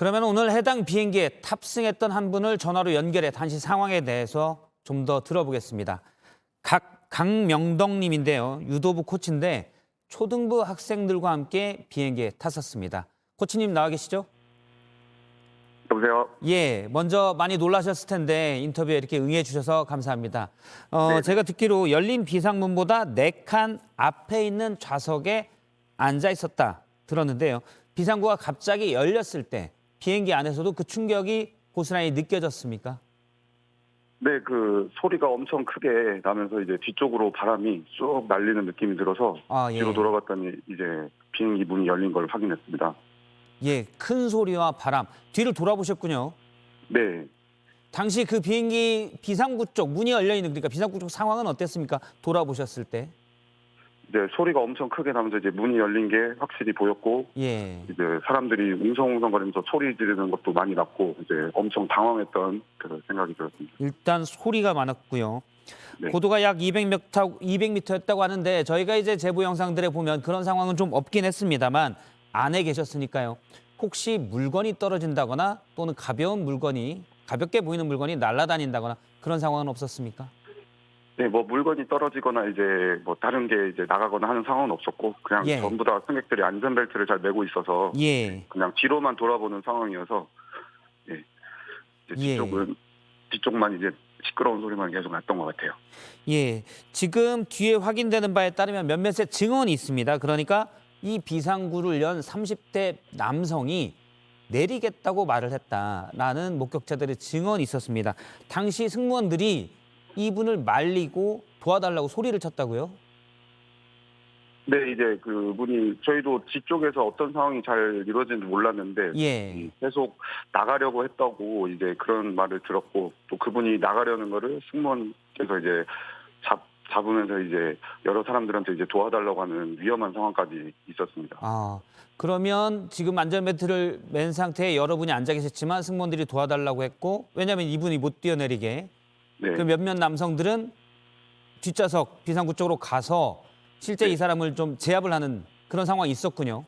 그러면 오늘 해당 비행기에 탑승했던 한 분을 전화로 연결해 당시 상황에 대해서 좀 더 들어보겠습니다. 각 강명덕님인데요. 유도부 코치인데 초등부 학생들과 함께 비행기에 탔었습니다. 코치님 나와 계시죠? 여보세요. 예, 먼저 많이 놀라셨을 텐데 인터뷰에 이렇게 응해 주셔서 감사합니다. 어, 네. 제가 듣기로 열린 비상문보다 네 칸 앞에 있는 좌석에 앉아 있었다 들었는데요. 비상구가 갑자기 열렸을 때 비행기 안에서도 그 충격이 고스란히 느껴졌습니까? 네, 그 소리가 엄청 크게 나면서 이제 뒤쪽으로 바람이 쭉 날리는 느낌이 들어서 아, 예. 뒤로 돌아갔더니 이제 비행기 문이 열린 걸 확인했습니다. 예, 큰 소리와 바람. 뒤를 돌아보셨군요. 네, 당시 그 비행기 비상구 쪽 문이 열려 있는 그러니까 비상구 쪽 상황은 어땠습니까? 돌아보셨을 때. 이제 소리가 엄청 크게 나면서 이제 문이 열린 게 확실히 보였고 예. 이제 사람들이 웅성웅성거리면서 소리 지르는 것도 많이 났고 이제 엄청 당황했던 그런 생각이 들었습니다. 일단 소리가 많았고요. 네. 고도가 약 200m, 200m였다고 하는데 저희가 이제 제보 영상들에 보면 그런 상황은 좀 없긴 했습니다만 안에 계셨으니까요. 혹시 물건이 떨어진다거나 또는 가벼운 물건이 가볍게 보이는 물건이 날아다닌다거나 그런 상황은 없었습니까? 네, 뭐 물건이 떨어지거나 이제 뭐 다른 게 이제 나가거나 하는 상황은 없었고 그냥 예. 전부 다 승객들이 안전벨트를 잘 매고 있어서 예. 그냥 뒤로만 돌아보는 상황이어서 예. 이제 예. 뒤쪽은 뒤쪽만 이제 시끄러운 소리만 계속 났던 것 같아요. 예. 지금 뒤에 확인되는 바에 따르면 몇몇의 증언이 있습니다. 그러니까 이 비상구를 연 30대 남성이 내리겠다고 말을 했다라는 목격자들의 증언이 있었습니다. 당시 승무원들이 이분을 말리고 도와달라고 소리를 쳤다고요? 네, 이제 그 문이 저희도 뒤쪽에서 어떤 상황이 잘 이루어지는지 몰랐는데 예. 계속 나가려고 했다고 이제 그런 말을 들었고 또 그분이 나가려는 거를 승무원께서 이제 잡 잡으면서 이제 여러 사람들한테 이제 도와달라고 하는 위험한 상황까지 있었습니다. 아, 그러면 지금 안전벨트를 맨 상태에 여러분이 앉아 계셨지만 승무원들이 도와달라고 했고 왜냐하면 이분이 못 뛰어내리게 네. 그 몇몇 남성들은 뒷좌석 비상구 쪽으로 가서 실제 네. 이 사람을 좀 제압을 하는 그런 상황이 있었군요.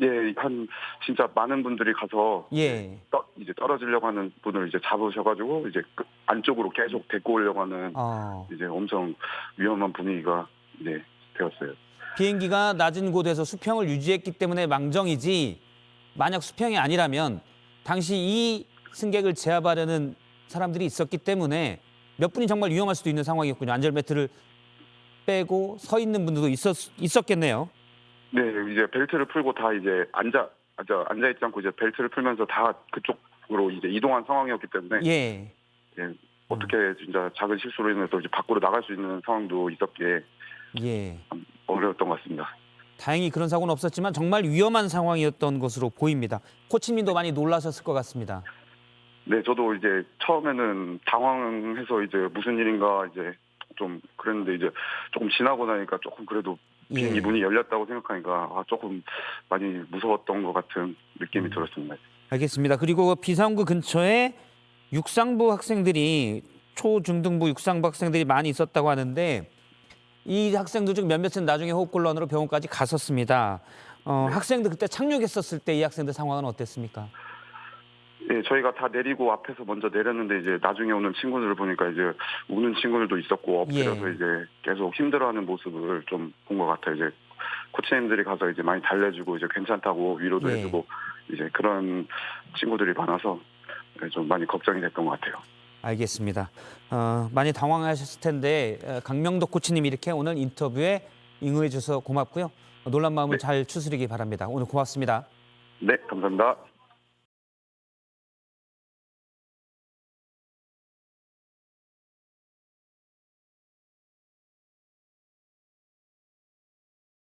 예, 한 진짜 많은 분들이 가서 예. 떠, 이제 떨어지려고 하는 분을 이제 잡으셔가지고 이제 그 안쪽으로 계속 데리고 오려고 하는 어, 이제 엄청 위험한 분위기가 이제 되었어요. 비행기가 낮은 곳에서 수평을 유지했기 때문에 망정이지 만약 수평이 아니라면 당시 이 승객을 제압하려는 사람들이 있었기 때문에 몇 분이 정말 위험할 수도 있는 상황이었군요. 안전벨트를 빼고 서 있는 분들도 있었, 있었겠네요. 네, 이제 벨트를 풀고 다 이제 앉아 앉아 앉아 있지 않고 이제 벨트를 풀면서 다 그쪽으로 이제 이동한 상황이었기 때문에 예. 예, 어떻게 진짜 작은 실수로 인해서 이제 밖으로 나갈 수 있는 상황도 있었기에 예. 참 어려웠던 것 같습니다. 다행히 그런 사고는 없었지만 정말 위험한 상황이었던 것으로 보입니다. 코치님도 많이 놀라셨을 것 같습니다. 네, 저도 이제 처음에는 당황해서 이제 무슨 일인가 이제 좀 그랬는데 이제 조금 지나고 나니까 조금 그래도 비행기 예. 문이 열렸다고 생각하니까 아, 조금 많이 무서웠던 것 같은 느낌이 음. 들었습니다. 알겠습니다. 그리고 비상구 근처에 육상부 학생들이 초중등부 육상부 학생들이 많이 있었다고 하는데 이 학생들 중 몇몇은 나중에 호흡곤란으로 병원까지 갔었습니다. 어, 네. 학생들 그때 착륙했었을 때 이 학생들 상황은 어땠습니까? 예, 저희가 다 내리고 앞에서 먼저 내렸는데 이제 나중에 오는 친구들을 보니까 이제 우는 친구들도 있었고 엎드려서 예. 이제 계속 힘들어하는 모습을 좀 본 것 같아요. 이제 코치님들이 가서 이제 많이 달래주고 이제 괜찮다고 위로도 예. 해주고 이제 그런 친구들이 많아서 예, 좀 많이 걱정이 됐던 것 같아요. 알겠습니다. 어, 많이 당황하셨을 텐데 어, 강명덕 코치님이 이렇게 오늘 인터뷰에 응해 주셔서 고맙고요. 놀란 마음을 네. 잘 추스리기 바랍니다. 오늘 고맙습니다. 네, 감사합니다.